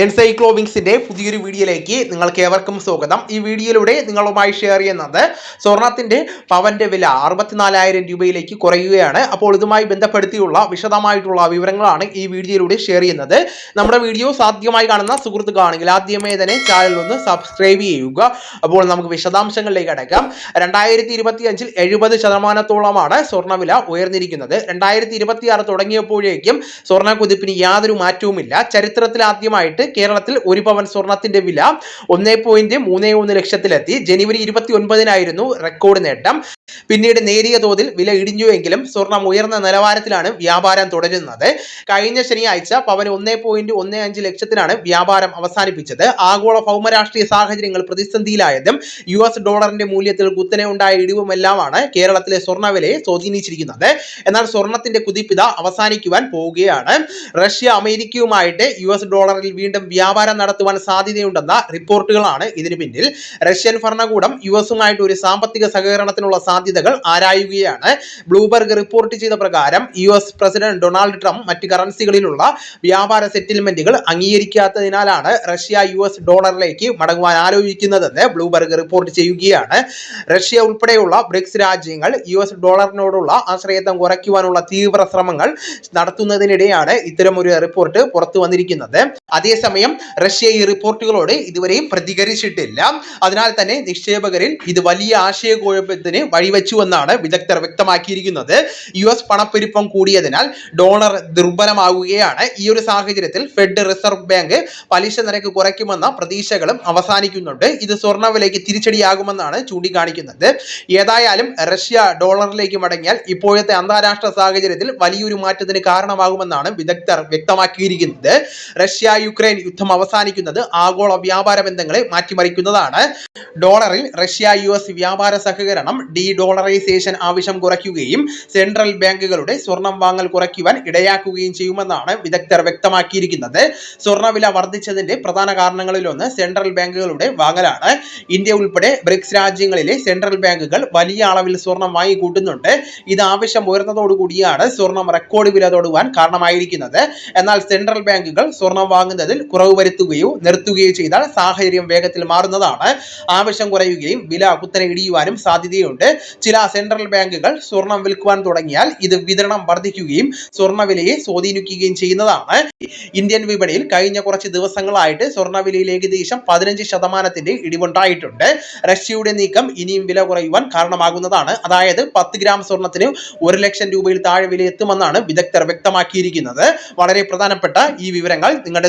എൻസൈക്ലോവിങ്സിന്റെ പുതിയൊരു വീഡിയോയിലേക്ക് നിങ്ങൾക്ക് ഏവർക്കും സ്വാഗതം. ഈ വീഡിയോയിലൂടെ നിങ്ങളുമായി ഷെയർ ചെയ്യുന്നത് സ്വർണത്തിന്റെ പവന്റെ വില അറുപത്തിനാലായിരം രൂപയിലേക്ക് കുറയുകയാണ്. അപ്പോൾ ഇതുമായി ബന്ധപ്പെടുത്തിയുള്ള വിശദമായിട്ടുള്ള വിവരങ്ങളാണ് ഈ വീഡിയോയിലൂടെ ഷെയർ ചെയ്യുന്നത്. നമ്മുടെ വീഡിയോ സാധ്യമായി കാണുന്ന സുഹൃത്തുക്കാണെങ്കിൽ ആദ്യമേ തന്നെ ചാനൽ ഒന്ന് സബ്സ്ക്രൈബ് ചെയ്യുക. അപ്പോൾ നമുക്ക് വിശദാംശങ്ങളിലേക്ക് അടക്കാം. രണ്ടായിരത്തി ഇരുപത്തി അഞ്ചിൽ എഴുപത് ശതമാനത്തോളമാണ് സ്വർണവില ഉയർന്നിരിക്കുന്നത്. രണ്ടായിരത്തി ഇരുപത്തി ആറ് തുടങ്ങിയപ്പോഴേക്കും സ്വർണ കുതിപ്പിന് യാതൊരു മാറ്റവുമില്ല. ചരിത്രത്തിൽ ആദ്യമായിട്ട് കേരളത്തിൽ ഒരു പവൻ സ്വർണത്തിന്റെ വില ഒന്നേ പോയിന്റ് മൂന്ന് ഒന്ന് ലക്ഷത്തിലെത്തി. ജനുവരി ഇരുപത്തി ഒൻപതിനായിരുന്നു റെക്കോർഡ് നേട്ടം. പിന്നീട് നേരിയ തോതിൽ വില ഇടിഞ്ഞുവെങ്കിലും സ്വർണം ഉയർന്ന നിലവാരത്തിലാണ് വ്യാപാരം തുടരുന്നത്. കഴിഞ്ഞ ശനിയാഴ്ച പവൻ ഒന്നേ പോയിന്റ് ഒന്നേ അഞ്ച് ലക്ഷത്തിനാണ് വ്യാപാരം അവസാനിപ്പിച്ചത്. ആഗോള ഭൗമരാഷ്ട്രീയ സാഹചര്യങ്ങൾ പ്രതിസന്ധിയിലായതും യു എസ് ഡോളറിന്റെ മൂല്യത്തിൽ കുത്തനെ ഉണ്ടായ ഇടിവുമെല്ലാമാണ് കേരളത്തിലെ സ്വർണവിലയെ സ്വാധീനിച്ചിരിക്കുന്നത്. എന്നാൽ സ്വർണത്തിന്റെ കുതിപ്പിത അവസാനിക്കുവാൻ പോവുകയാണ്. റഷ്യ അമേരിക്കയുമായിട്ട് യു ഡോളറിൽ വീണ്ടും വ്യാപാരം നടത്തുവാൻ സാധ്യതയുണ്ടെന്ന റിപ്പോർട്ടുകളാണ് ഇതിന് പിന്നിൽ. റഷ്യൻ ഭരണകൂടം യു എസുമായിട്ട് ഒരു സാമ്പത്തിക സഹകരണത്തിനുള്ള സാധ്യതകൾ ആരായുകയാണ്. ബ്ലൂബർഗ് റിപ്പോർട്ട് ചെയ്ത പ്രകാരം U S president Donald Trump മറ്റ് കറൻസികളിലുള്ള വ്യാപാര സെറ്റിൽമെന്റുകൾ അംഗീകരിക്കാത്തതിനാലാണ് റഷ്യ യു എസ് ഡോളറിലേക്ക് മടങ്ങുവാൻ ആലോചിക്കുന്നതെന്ന് ബ്ലൂബർഗ് റിപ്പോർട്ട് ചെയ്യുകയാണ്. റഷ്യ ഉൾപ്പെടെയുള്ള ബ്രിക്സ് രാജ്യങ്ങൾ യു എസ് ഡോളറിനോടുള്ള ആശ്രയത്വം കുറയ്ക്കുവാനുള്ള തീവ്ര ശ്രമങ്ങൾ നടത്തുന്നതിനിടെയാണ് ഒരു റിപ്പോർട്ട് പുറത്തു വന്നിരിക്കുന്നത്. അതേസമയം റഷ്യ ഈ റിപ്പോർട്ടുകളോട് ഇതുവരെയും പ്രതികരിച്ചിട്ടില്ല. അതിനാൽ തന്നെ നിക്ഷേപകരിൽ ഇത് വലിയ ആശയക്കുഴപ്പത്തിന് വഴിവെച്ചുവെന്നാണ് വിദഗ്ധർ വ്യക്തമാക്കിയിരിക്കുന്നത്. യു എസ് പണപ്പെരുപ്പം കൂടിയതിനാൽ ഡോളർ ദുർബലമാകുകയാണ് ഈ ഒരു സാഹചര്യത്തിൽ ഫെഡ് റിസർവ് ബാങ്ക് പലിശ നിരക്ക് കുറയ്ക്കുമെന്ന പ്രതീക്ഷകളും അവസാനിക്കുന്നുണ്ട്. ഇത് സ്വർണവിലയ്ക്ക് തിരിച്ചടിയാകുമെന്നാണ് ചൂണ്ടിക്കാണിക്കുന്നത്. ഏതായാലും റഷ്യ ഡോളറിലേക്ക് മടങ്ങിയാൽ ഇപ്പോഴത്തെ അന്താരാഷ്ട്ര സാഹചര്യത്തിൽ വലിയൊരു മാറ്റത്തിന് കാരണമാകുമെന്നാണ് വിദഗ്ധർ വ്യക്തമാക്കിയിരിക്കുന്നത്. റഷ്യ യുക്രൈൻ യുദ്ധം അവസാനിക്കുന്നത് ആഗോള വ്യാപാര ബന്ധങ്ങളെ മാറ്റിമറിക്കുന്നതാണ്. ഡോളറിൽ റഷ്യ യു എസ് വ്യാപാര സഹകരണം ഡി ഡോളറൈസേഷൻ ആവശ്യം കുറയ്ക്കുകയും സെൻട്രൽ ബാങ്കുകളുടെ സ്വർണം വാങ്ങൽ കുറയ്ക്കുവാൻ ഇടയാക്കുകയും ചെയ്യുമെന്നാണ് വിദഗ്ധർ വ്യക്തമാക്കിയിരിക്കുന്നത്. സ്വർണവില വർദ്ധിച്ചതിന്റെ പ്രധാന കാരണങ്ങളിലൊന്ന് സെൻട്രൽ ബാങ്കുകളുടെ വാങ്ങലാണ്. ഇന്ത്യ ഉൾപ്പെടെ ബ്രിക്സ് രാജ്യങ്ങളിലെ സെൻട്രൽ ബാങ്കുകൾ വലിയ അളവിൽ സ്വർണം വാങ്ങിക്കൂട്ടുന്നുണ്ട്. ഇത് ആവശ്യം ഉയർന്നതോടുകൂടിയാണ് സ്വർണം റെക്കോർഡ് വില തൊടുവാൻ കാരണമായിരിക്കുന്നത്. എന്നാൽ സെൻട്രൽ ബാങ്കുകൾ സ്വർണം വാങ്ങുന്നതിൽ കുറവ് വരുത്തുകയോ നിർത്തുകയോ ചെയ്താൽ സാഹചര്യം വേഗത്തിൽ മാറുന്നതാണ്. ആവശ്യം കുറയുകയും വില കുത്തനെ ഇടിയുവാനും സാധ്യതയുണ്ട്. ചില സെൻട്രൽ ബാങ്കുകൾ സ്വർണം വിൽക്കുവാൻ തുടങ്ങിയാൽ ഇത് വിതരണം വർദ്ധിക്കുകയും സ്വർണവിലയെ സ്വാധീനിക്കുകയും ചെയ്യുന്നതാണ്. ഇന്ത്യൻ വിപണിയിൽ കഴിഞ്ഞ കുറച്ച് ദിവസങ്ങളായിട്ട് സ്വർണവിലയിൽ ഏകദേശം പതിനഞ്ച് ശതമാനത്തിന്റെ ഇടിവുണ്ടായിട്ടുണ്ട്. റഷ്യയുടെ നീക്കം ഇനിയും വില കുറയുവാൻ കാരണമാകുന്നതാണ്. അതായത് പത്ത് ഗ്രാം സ്വർണത്തിന് ഒരു ലക്ഷം രൂപയിൽ താഴെ വില എത്തുമെന്നാണ് വിദഗ്ധർ വ്യക്തമാക്കിയിരിക്കുന്നത്. വളരെ പ്രധാനപ്പെട്ട ഈ വിവരങ്ങൾ നിങ്ങളുടെ